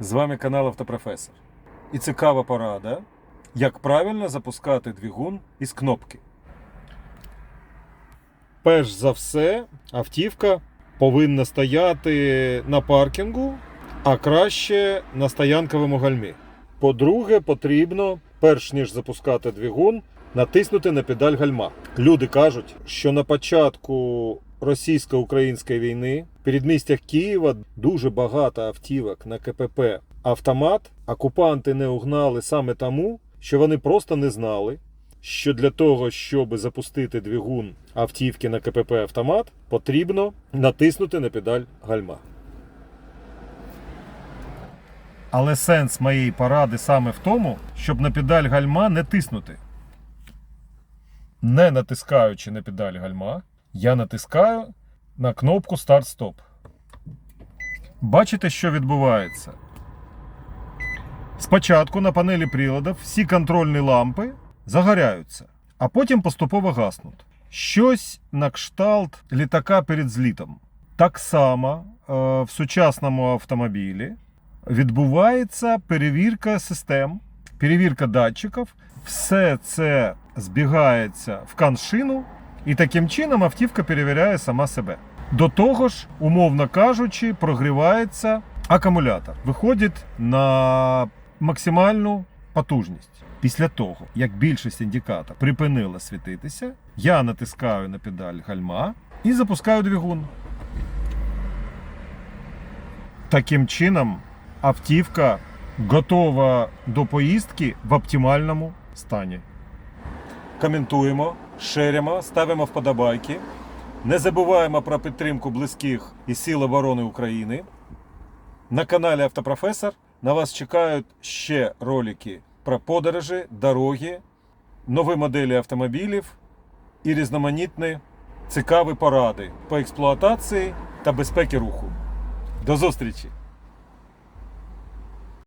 З вами канал Автопрофесор. І цікава порада, як правильно запускати двигун із кнопки. Перш за все, автівка повинна стояти на паркінгу, а краще на стоянковому гальмі. По-друге, потрібно, перш ніж запускати двигун, натиснути на педаль гальма. Люди кажуть, що на початку російсько-української війни в передмістях Києва дуже багато автівок на КПП автомат. Окупанти не угнали саме тому, що вони просто не знали, що для того, щоб запустити двигун автівки на КПП автомат, потрібно натиснути на педаль гальма. Але сенс моєї поради саме в тому, щоб на педаль гальма не тиснути. Не натискаючи на педаль гальма, я натискаю на кнопку старт-стоп. Бачите, що відбувається? Спочатку на панелі приладів всі контрольні лампи загоряються, а потім поступово гаснуть. Щось на кшталт літака перед злітом. Так само е, в сучасному автомобілі відбувається перевірка систем, перевірка датчиків. Все це збігається в каншину, і таким чином автівка перевіряє сама себе. До того ж, умовно кажучи, прогрівається акумулятор. Виходить на максимальну потужність. Після того, як більшість індикатор припинила світитися, я натискаю на педаль гальма і запускаю двигун. Таким чином, автівка готова до поїздки в оптимальному стані. Коментуємо, шеримо, ставимо вподобайки. Не забуваємо про підтримку близьких і Сил оборони України. На каналі Автопрофесор на вас чекають ще ролики про подорожі, дороги, нові моделі автомобілів і різноманітні цікаві поради по експлуатації та безпеки руху. До зустрічі!